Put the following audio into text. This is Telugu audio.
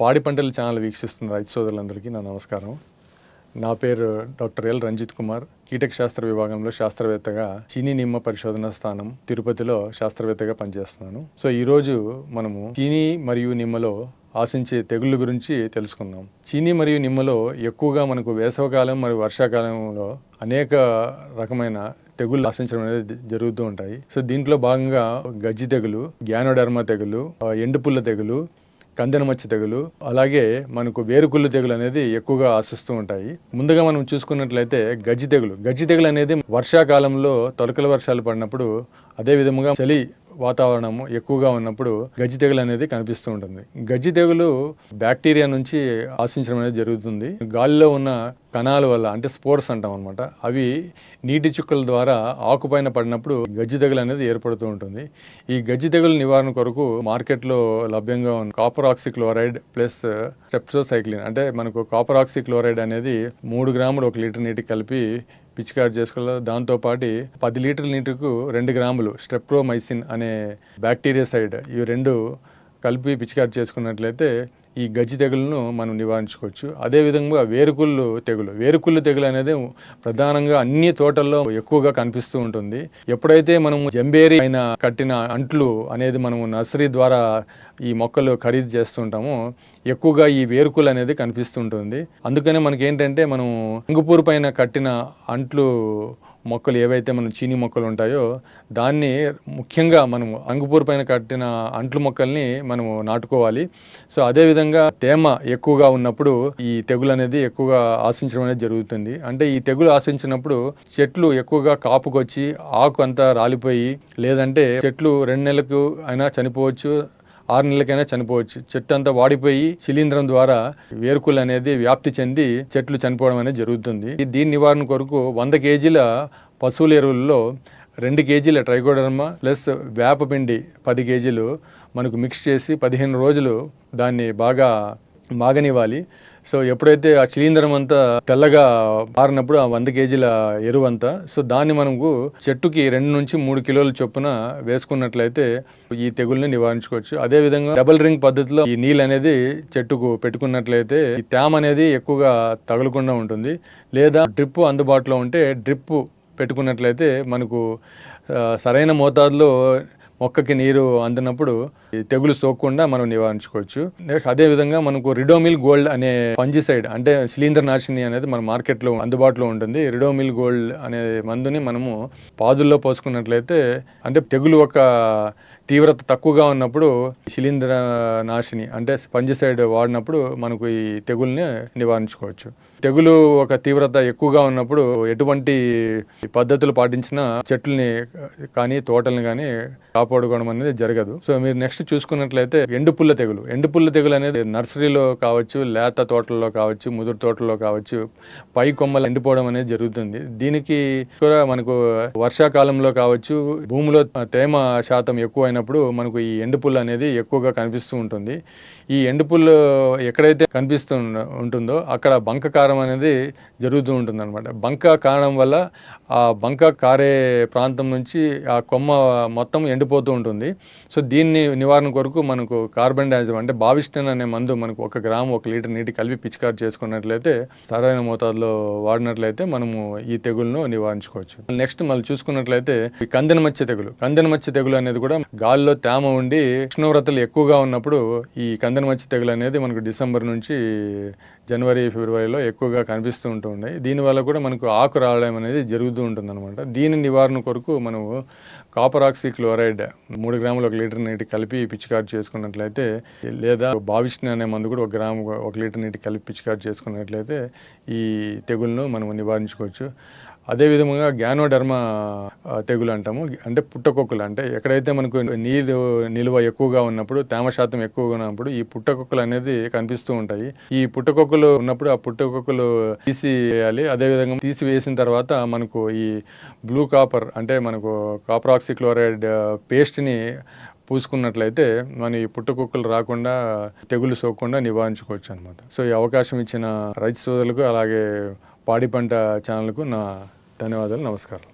పాడి పంటల ఛానల్ వీక్షిస్తున్న రైతు సోదరులందరికీ నా నమస్కారం. నా పేరు డాక్టర్ ఎల్ రంజిత్ కుమార్. కీటక శాస్త్ర విభాగంలో శాస్త్రవేత్తగా చీనీ నిమ్మ పరిశోధన స్థానం తిరుపతిలో శాస్త్రవేత్తగా పనిచేస్తున్నాను. సో ఈరోజు మనము చీనీ మరియు నిమ్మలో ఆశించే తెగుళ్ళ గురించి తెలుసుకుందాం. చీనీ మరియు నిమ్మలో ఎక్కువగా మనకు వేసవకాలం మరియు వర్షాకాలంలో అనేక రకమైన తెగుళ్ళు ఆశించడం అనేది జరుగుతూ ఉంటాయి. సో దీంట్లో భాగంగా గజ్జి తెగులు గ్యానోడర్మా తెగులు ఎండుపుల్ల తెగులు కందెన మచ్చ తెగులు అలాగే మనకు వేరుకుళ్ళు తెగులు అనేది ఎక్కువగా ఆశిస్తూ ఉంటాయి. ముందుగా మనం చూసుకున్నట్లయితే గజ్జి తెగులు. గజ్జి తెగులు అనేది వర్షాకాలంలో తొలకల వర్షాలు పడినప్పుడు అదే విధముగా చలి వాతావరణము ఎక్కువగా ఉన్నప్పుడు గజ్జి తెగులు అనేది కనిపిస్తూ ఉంటుంది. గజ్జి తెగులు బ్యాక్టీరియా నుంచి ఆశించడం అనేది జరుగుతుంది. గాలిలో ఉన్న కణాల వల్ల అంటే స్పోర్స్ అంటాం అనమాట అవి నీటి చుక్కల ద్వారా ఆకుపైన పడినప్పుడు గజ్జి తెగులు అనేది ఏర్పడుతూ ఉంటుంది. ఈ గజ్జి తెగులు నివారణ కొరకు మార్కెట్లో లభ్యంగా ఉన్న కాపర్ ఆక్సిక్లోరైడ్ ప్లస్ స్టెప్సోసైక్లిన్ అంటే మనకు కాపర్ ఆక్సిక్లోరైడ్ అనేది మూడు గ్రాములు ఒక లీటర్ నీటికి కలిపి పిచికారి చేసుకోవాలి దాంతోపాటు పది లీటర్ల నీటికి రెండు గ్రాములు స్ట్రెప్రోమైసిన్ అనే బ్యాక్టీరియా సైడ్ ఇవి రెండు కలిపి పిచికారి చేసుకున్నట్లయితే ఈ గజ్జి తెగులను మనం నివారించుకోవచ్చు. అదేవిధంగా వేరుకుళ్ళు తెగులు. వేరుకుళ్ళు తెగులు అనేది ప్రధానంగా అన్ని తోటల్లో ఎక్కువగా కనిపిస్తూ ఉంటుంది. ఎప్పుడైతే మనం జంబేరి అయిన కట్టిన అంట్లు అనేది మనము నర్సరీ ద్వారా ఈ మొక్కలు ఖరీదు చేస్తుంటామో ఎక్కువగా ఈ వేరుకులు అనేది కనిపిస్తుంటుంది. అందుకనే మనకి ఏంటంటే మనం అంగుపూరు పైన కట్టిన అంట్లు మొక్కలు ఏవైతే మనం చీనీ మొక్కలు ఉంటాయో దాన్ని ముఖ్యంగా మనము అంగుపూర్ పైన కట్టిన అంట్లు మొక్కల్ని మనము నాటుకోవాలి. సో అదేవిధంగా తేమ ఎక్కువగా ఉన్నప్పుడు ఈ తెగులు అనేది ఎక్కువగా ఆశించడం అనేది జరుగుతుంది. అంటే ఈ తెగులు ఆశించినప్పుడు చెట్లు ఎక్కువగా కాపుకొచ్చి ఆకు అంతా రాలిపోయి లేదంటే చెట్లు రెండు నెలలకు అయినా చనిపోవచ్చు ఆరు నెలలకైనా చనిపోవచ్చు. చెట్టు అంతా వాడిపోయి శిలీంధ్రం ద్వారా వేరుకులు అనేది వ్యాప్తి చెంది చెట్లు చనిపోవడం అనేది జరుగుతుంది. దీని నివారణ కొరకు వంద కేజీల పశువుల ఎరువుల్లో రెండు కేజీల ట్రైకోడర్మా ప్లస్ వేపపిండి పది కేజీలు మనకు మిక్స్ చేసి పదిహేను రోజులు దాన్ని బాగా మాగనివ్వాలి. సో ఎప్పుడైతే ఆ శిలీంధ్రం అంతా తెల్లగా మారినప్పుడు ఆ వంద కేజీల ఎరువు అంతా సో దాన్ని మనకు చెట్టుకి రెండు నుంచి మూడు కిలోల చొప్పున వేసుకున్నట్లయితే ఈ తెగుల్ని నివారించుకోవచ్చు. అదేవిధంగా డబుల్ రింగ్ పద్ధతిలో ఈ నీళ్ళు అనేది చెట్టుకు పెట్టుకున్నట్లయితే ఈ తేమ అనేది ఎక్కువగా తగలకుండా ఉంటుంది. లేదా డ్రిప్ అందుబాటులో ఉంటే డ్రిప్ పెట్టుకున్నట్లయితే మనకు సరైన మోతాదులో మొక్కకి నీరు అందినప్పుడు ఈ తెగులు సోకకుండా మనం నివారించుకోవచ్చు. నెక్స్ట్ అదేవిధంగా మనకు రిడోమిల్ గోల్డ్ అనే పంజిసైడ్ అంటే శిలీంద్ర నాశిని అనేది మన మార్కెట్లో అందుబాటులో ఉంటుంది. రిడోమిల్ గోల్డ్ అనే మందుని మనము పాదుల్లో పోసుకున్నట్లయితే అంటే తెగులు ఒక తీవ్రత తక్కువగా ఉన్నప్పుడు శిలీంద్ర నాశిని అంటే పంజిసైడ్ వాడినప్పుడు మనకు ఈ తెగుల్ని నివారించుకోవచ్చు. తెగులు ఒక తీవ్రత ఎక్కువగా ఉన్నప్పుడు ఎటువంటి పద్ధతులు పాటించినా చెట్లని కానీ తోటలను కానీ కాపాడుకోవడం అనేది జరగదు. సో మీరు నెక్స్ట్ చూసుకున్నట్లయితే ఎండుపుల్ల తెగులు. ఎండుపుల్ల తెగులు అనేది నర్సరీలో కావచ్చు లేత తోటల్లో కావచ్చు ముదురు తోటల్లో కావచ్చు పై కొమ్మలు ఎండిపోవడం అనేది జరుగుతుంది. దీనికి కూడా మనకు వర్షాకాలంలో కావచ్చు భూమిలో తేమ శాతం ఎక్కువ అయినప్పుడు మనకు ఈ ఎండుపుల్ల అనేది ఎక్కువగా కనిపిస్తూ ఉంటుంది. ఈ ఎండుపుల్లు ఎక్కడైతే కనిపిస్తూ ఉంటుందో అక్కడ బంక ప్రచారం అనేది జరుగుతూ ఉంటుంది అనమాట బంక కారణం వల్ల ఆ బంక కారే ప్రాంతం నుంచి ఆ కొమ్మ మొత్తం ఎండిపోతూ ఉంటుంది. సో దీన్ని నివారణ కొరకు మనకు కార్బన్ డైఆక్సైడ్ అంటే బావిస్టన్ అనే మందు మనకు ఒక గ్రాము ఒక లీటర్ నీటి కలిపి పిచికారి చేసుకున్నట్లయితే సరైన మోతాదులో వాడినట్లయితే మనము ఈ తెగులను నివారించుకోవచ్చు. నెక్స్ట్ మళ్ళీ చూసుకున్నట్లయితే ఈ కందెన మచ్చ తెగులు. కందెన మచ్చ తెగులు అనేది కూడా గాల్లో తేమ ఉండి ఉష్ణోగ్రతలు ఎక్కువగా ఉన్నప్పుడు ఈ కందెన మచ్చ తెగులు అనేది మనకు డిసెంబర్ నుంచి జనవరి ఫిబ్రవరిలో ఎక్కువగా కనిపిస్తూ ఉంటూ ఉన్నాయి. దీనివల్ల కూడా మనకు ఆకు రావడం అనేది జరుగుతూ ఉంటుంది అనమాట దీని నివారణ కొరకు మనము కాపర్ ఆక్సీ క్లోరైడ్ మూడు గ్రాములు ఒక లీటర్ నీటి కలిపి పిచికారి చేసుకున్నట్లయితే లేదా బావిష్ణ అనే మందు కూడా ఒక గ్రాము ఒక లీటర్ నీటి కలిపి పిచికారి చేసుకున్నట్లయితే ఈ తెగులను మనం నివారించుకోవచ్చు. అదేవిధంగా గ్యానోడర్మా తెగులు అంటాము. అంటే పుట్టకొక్కులు అంటే ఎక్కడైతే మనకు నీరు నిల్వ ఎక్కువగా ఉన్నప్పుడు తేమ శాతం ఎక్కువగా ఉన్నప్పుడు ఈ పుట్టకొక్కులు అనేది కనిపిస్తూ ఉంటాయి. ఈ పుట్టకొక్కులు ఉన్నప్పుడు ఆ పుట్టకొక్కులు తీసివేయాలి. అదేవిధంగా తీసివేసిన తర్వాత మనకు ఈ బ్లూ కాపర్ అంటే మనకు కాపర్ క్లోరైడ్ పేస్ట్ని పూసుకున్నట్లయితే మన ఈ పుట్టకుక్కలు రాకుండా తెగులు సోకకుండా నివారించుకోవచ్చు అనమాట సో ఈ అవకాశం ఇచ్చిన రైతు సోదరులకు అలాగే పాడి పంట ఛానల్కు నా ధన్యవాదాలు నమస్కారం